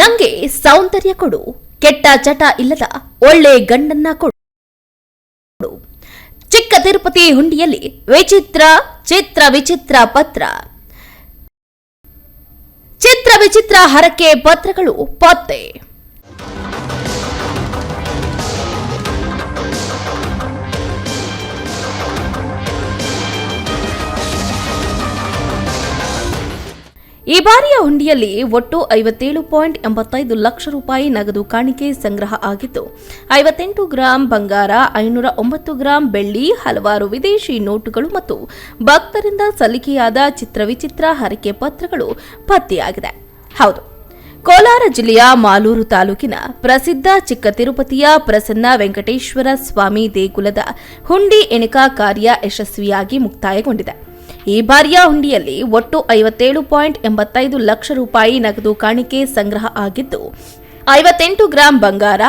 ನಂಗೆ ಸೌಂದರ್ಯ ಕೊಡು. ಕೆಟ್ಟ ಚಟ ಇಲ್ಲದ ಒಳ್ಳೆ ಗಂಡನ್ನ ಕೊಡು. ಚಿಕ್ಕ ತಿರುಪತಿ ಹುಂಡಿಯಲ್ಲಿ ವಿಚಿತ್ರ, ಚಿತ್ರ ವಿಚಿತ್ರ ಪತ್ರ. ಚಿತ್ರ ವಿಚಿತ್ರ ಹರಕೆ ಪತ್ರಗಳು ಪತ್ತೆ. ಈ ಬಾರಿಯ ಹುಂಡಿಯಲ್ಲಿ ಒಟ್ಟು ಐವತ್ತೇಳು ಪಾಯಿಂಟ್ ಎಂಬತ್ತೈದು ಲಕ್ಷ ರೂಪಾಯಿ ನಗದು ಕಾಣಿಕೆ ಸಂಗ್ರಹ ಆಗಿದ್ದು ಐವತ್ತೆಂಟು ಗ್ರಾಂ ಬಂಗಾರ ಐನೂರ ಒಂಬತ್ತು ಗ್ರಾಂ ಬೆಳ್ಳಿ, ಹಲವಾರು ವಿದೇಶಿ ನೋಟುಗಳು ಮತ್ತು ಭಕ್ತರಿಂದ ಸಲ್ಲಿಕೆಯಾದ ಚಿತ್ರವಿಚಿತ್ರ ಹರಕೆ ಪತ್ರಗಳು ಪತ್ತೆಯಾಗಿದೆ. ಹೌದು. ಕೋಲಾರ ಜಿಲ್ಲೆಯ ಮಾಲೂರು ತಾಲೂಕಿನ ಪ್ರಸಿದ್ಧ ಚಿಕ್ಕ ತಿರುಪತಿಯ ಪ್ರಸನ್ನ ವೆಂಕಟೇಶ್ವರ ಸ್ವಾಮಿ ದೇಗುಲದ ಹುಂಡಿ ಎಣಿಕಾ ಕಾರ್ಯ ಯಶಸ್ವಿಯಾಗಿ ಮುಕ್ತಾಯಗೊಂಡಿದೆ. ಈ ಬಾರಿಯ ಹುಂಡಿಯಲ್ಲಿ ಒಟ್ಟು ಐವತ್ತೇಳು ಪಾಯಿಂಟ್ ಎಂಬತ್ತೈದು ಲಕ್ಷ ರೂಪಾಯಿ ನಗದು ಕಾಣಿಕೆ ಸಂಗ್ರಹ ಆಗಿದ್ದು, ಐವತ್ತೆಂಟು ಗ್ರಾಂ ಬಂಗಾರ,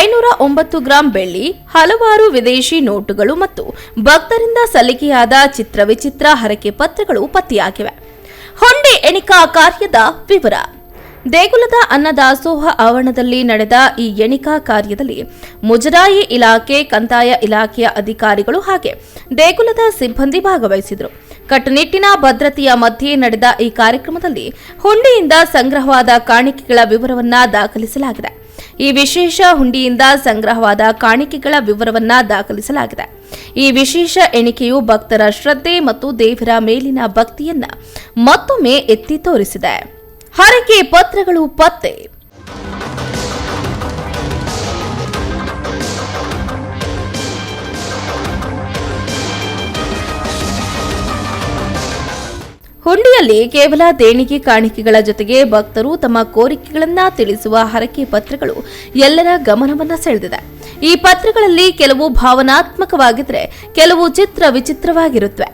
ಐನೂರ ಒಂಬತ್ತು ಗ್ರಾಂ ಬೆಳ್ಳಿ, ಹಲವಾರು ವಿದೇಶಿ ನೋಟುಗಳು ಮತ್ತು ಭಕ್ತರಿಂದ ಸಲ್ಲಿಕೆಯಾದ ಚಿತ್ರವಿಚಿತ್ರ ಹರಕೆ ಪತ್ರಗಳು ಪತ್ತೆಯಾಗಿವೆ. ಹೊಂಡೆ ಎಣಿಕಾ ಕಾರ್ಯದ ವಿವರ. ದೇಗುಲದ ಅನ್ನದಾಸೋಹ ಆವರಣದಲ್ಲಿ ನಡೆದ ಈ ಎಣಿಕಾ ಕಾರ್ಯದಲ್ಲಿ ಮುಜರಾಯಿ ಇಲಾಖೆ, ಕಂದಾಯ ಇಲಾಖೆಯ ಅಧಿಕಾರಿಗಳು ಹಾಗೆ ದೇಗುಲದ ಸಿಬ್ಬಂದಿ ಭಾಗವಹಿಸಿದರು. ಕಟ್ಟುನಿಟ್ಟಿನ ಭದ್ರತೆಯ ಮಧ್ಯೆ ನಡೆದ ಈ ಕಾರ್ಯಕ್ರಮದಲ್ಲಿ ಹುಂಡಿಯಿಂದ ಸಂಗ್ರಹವಾದ ಕಾಣಿಕೆಗಳ ವಿವರವನ್ನ ದಾಖಲಿಸಲಾಗಿದೆ. ಈ ವಿಶೇಷ ಹುಂಡಿಯಿಂದ ಸಂಗ್ರಹವಾದ ಕಾಣಿಕೆಗಳ ವಿವರವನ್ನ ದಾಖಲಿಸಲಾಗಿದೆ. ಈ ವಿಶೇಷ ಎಣಿಕೆಯು ಭಕ್ತರ ಶ್ರದ್ಧೆ ಮತ್ತು ದೇವರ ಮೇಲಿನ ಭಕ್ತಿಯನ್ನ ಮತ್ತೊಮ್ಮೆ ಎತ್ತಿ ತೋರಿಸಿದೆ. ಹರಕೆ ಪತ್ರಗಳು ಪತ್ತೆ. ಹುಂಡಿಯಲ್ಲಿ ಕೇವಲ ದೇಣಿಗೆ ಕಾಣಿಕೆಗಳ ಜೊತೆಗೆ ಭಕ್ತರು ತಮ್ಮ ಕೋರಿಕೆಗಳನ್ನ ತಿಳಿಸುವ ಹರಕೆ ಪತ್ರಗಳು ಎಲ್ಲರ ಗಮನವನ್ನ ಸೆಳೆದಿದೆ. ಈ ಪತ್ರಗಳಲ್ಲಿ ಕೆಲವು ಭಾವನಾತ್ಮಕವಾಗಿದ್ರೆ ಕೆಲವು ಚಿತ್ರ ವಿಚಿತ್ರವಾಗಿರುತ್ತವೆ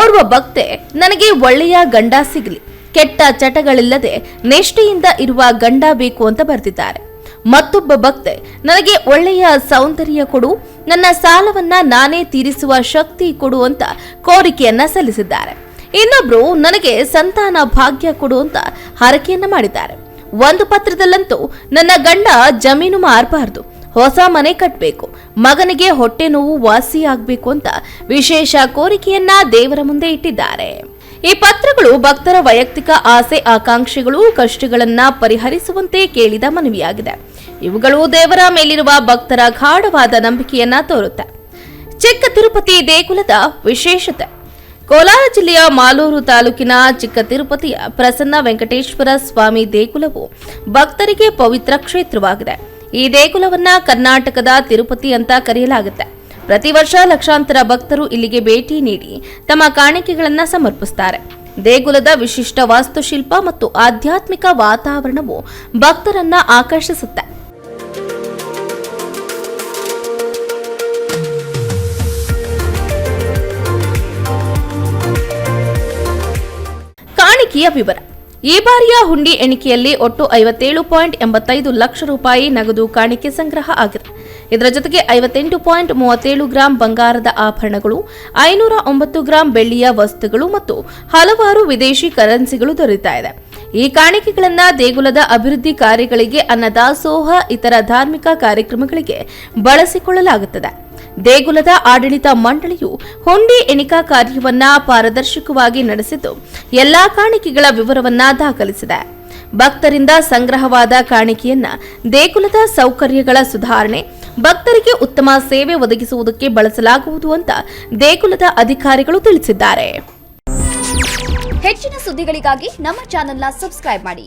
ಓರ್ವ ಭಕ್ತೆ, ನನಗೆ ಒಳ್ಳೆಯ ಗಂಡ ಸಿಗಲಿ. ಕೆಟ್ಟ ಚಟಗಳಿಲ್ಲದೆ ನಿಷ್ಠೆಯಿಂದ ಇರುವ ಗಂಡ ಬೇಕು ಅಂತ ಬರೆದಿದ್ದಾರೆ. ಮತ್ತೊಬ್ಬ ಭಕ್ತೆ, ನನಗೆ ಒಳ್ಳೆಯ ಸೌಂದರ್ಯ ಕೊಡು. ನನ್ನ ಸಾಲವನ್ನ ನಾನೇ ತೀರಿಸುವ ಶಕ್ತಿ ಕೊಡು ಅಂತ ಕೋರಿಕೆಯನ್ನ ಸಲ್ಲಿಸಿದ್ದಾರೆ. ಇನ್ನೊಬ್ರು ನನಗೆ ಸಂತಾನ ಭಾಗ್ಯ ಕೊಡು ಅಂತ ಹರಕೆಯನ್ನ ಮಾಡಿದ್ದಾರೆ. ಒಂದು ಪತ್ರದಲ್ಲಂತೂ ನನ್ನ ಗಂಡ ಜಮೀನು ಮಾರಬಾರ್ದು. ಹೊಸ ಮನೆ ಕಟ್ಟಬೇಕು ಮಗನಿಗೆ ಹೊಟ್ಟೆ ನೋವು ವಾಸಿಯಾಗಬೇಕು ಅಂತ ವಿಶೇಷ ಕೋರಿಕೆಯನ್ನ ದೇವರ ಮುಂದೆ ಇಟ್ಟಿದ್ದಾರೆ. ಈ ಪತ್ರಗಳು ಭಕ್ತರ ವೈಯಕ್ತಿಕ ಆಸೆ ಆಕಾಂಕ್ಷೆಗಳು ಕಷ್ಟಗಳನ್ನ ಪರಿಹರಿಸುವಂತೆ ಕೇಳಿದ ಮನವಿಯಾಗಿದೆ. ಇವುಗಳು ದೇವರ ಮೇಲಿರುವ ಭಕ್ತರ ಗಾಢವಾದ ನಂಬಿಕೆಯನ್ನ ತೋರುತ್ತೆ. ಚಿಕ್ಕ ತಿರುಪತಿ ದೇಗುಲದ ವಿಶೇಷತೆ. ಕೋಲಾರ ಜಿಲ್ಲೆಯ ಮಾಲೂರು ತಾಲೂಕಿನ ಚಿಕ್ಕ ತಿರುಪತಿಯ ಪ್ರಸನ್ನ ವೆಂಕಟೇಶ್ವರ ಸ್ವಾಮಿ ದೇಗುಲವು ಭಕ್ತರಿಗೆ ಪವಿತ್ರ ಕ್ಷೇತ್ರವಾಗಿದೆ. ಈ ದೇಗುಲವನ್ನ ಕರ್ನಾಟಕದ ತಿರುಪತಿ ಅಂತ ಕರೆಯಲಾಗುತ್ತೆ. ಪ್ರತಿ ವರ್ಷ ಲಕ್ಷಾಂತರ ಭಕ್ತರು ಇಲ್ಲಿಗೆ ಭೇಟಿ ನೀಡಿ ತಮ್ಮ ಕಾಣಿಕೆಗಳನ್ನು ಸಮರ್ಪಿಸುತ್ತಾರೆ ದೇಗುಲದ ವಿಶಿಷ್ಟ ವಾಸ್ತುಶಿಲ್ಪ ಮತ್ತು ಆಧ್ಯಾತ್ಮಿಕ ವಾತಾವರಣವು ಭಕ್ತರನ್ನ ಆಕರ್ಷಿಸುತ್ತೆ. ಕಾಣಿಕೆಯ ವಿವರ. ಈ ಬಾರಿಯ ಹುಂಡಿ ಎಣಿಕೆಯಲ್ಲಿ ಒಟ್ಟು ಐವತ್ತೇಳು ಪಾಯಿಂಟ್ ಎಂಬತ್ತೈದು ಲಕ್ಷ ರೂಪಾಯಿ ನಗದು ಕಾಣಿಕೆ ಸಂಗ್ರಹ ಆಗಿದೆ. ಇದರ ಜೊತೆಗೆ ಐವತ್ತೆಂಟು ಪಾಯಿಂಟ್ ಮೂವತ್ತೇಳು ಗ್ರಾಂ ಬಂಗಾರದ ಆಭರಣಗಳು, ಐನೂರ ಒಂಬತ್ತು ಗ್ರಾಂ ಬೆಳ್ಳಿಯ ವಸ್ತುಗಳು ಮತ್ತು ಹಲವಾರು ವಿದೇಶಿ ಕರೆನ್ಸಿಗಳು ದೊರೆತಾ ಇದೆ. ಈ ಕಾಣಿಕೆಗಳನ್ನ ದೇಗುಲದ ಅಭಿವೃದ್ಧಿ ಕಾರ್ಯಗಳಿಗೆ ಅನ್ನದಾಸೋಹ, ಇತರ ಧಾರ್ಮಿಕ ಕಾರ್ಯಕ್ರಮಗಳಿಗೆ ಬಳಸಿಕೊಳ್ಳಲಾಗುತ್ತದೆ. ದೇಗುಲದ ಆಡಳಿತ ಮಂಡಳಿಯು ಹುಂಡಿ ಎಣಿಕಾ ಕಾರ್ಯವನ್ನ ಪಾರದರ್ಶಕವಾಗಿ ನಡೆಸಿದ್ದು, ಎಲ್ಲಾ ಕಾಣಿಕೆಗಳ ವಿವರವನ್ನ ದಾಖಲಿಸಿದೆ. ಭಕ್ತರಿಂದ ಸಂಗ್ರಹವಾದ ಕಾಣಿಕೆಯನ್ನ ದೇಗುಲದ ಸೌಕರ್ಯಗಳ ಸುಧಾರಣೆ, ಭಕ್ತರಿಗೆ ಉತ್ತಮ ಸೇವೆ ಒದಗಿಸುವುದಕ್ಕೆ ಬಳಸಲಾಗುವುದು ಅಂತ ದೇಗುಲದ ಅಧಿಕಾರಿಗಳು ತಿಳಿಸಿದ್ದಾರೆ. ಹೆಚ್ಚಿನ ಸುದ್ದಿಗಳಿಗಾಗಿ ನಮ್ಮ ಚಾನೆಲ್ನ ಸಬ್ಸ್ಕ್ರೈಬ್ ಮಾಡಿ.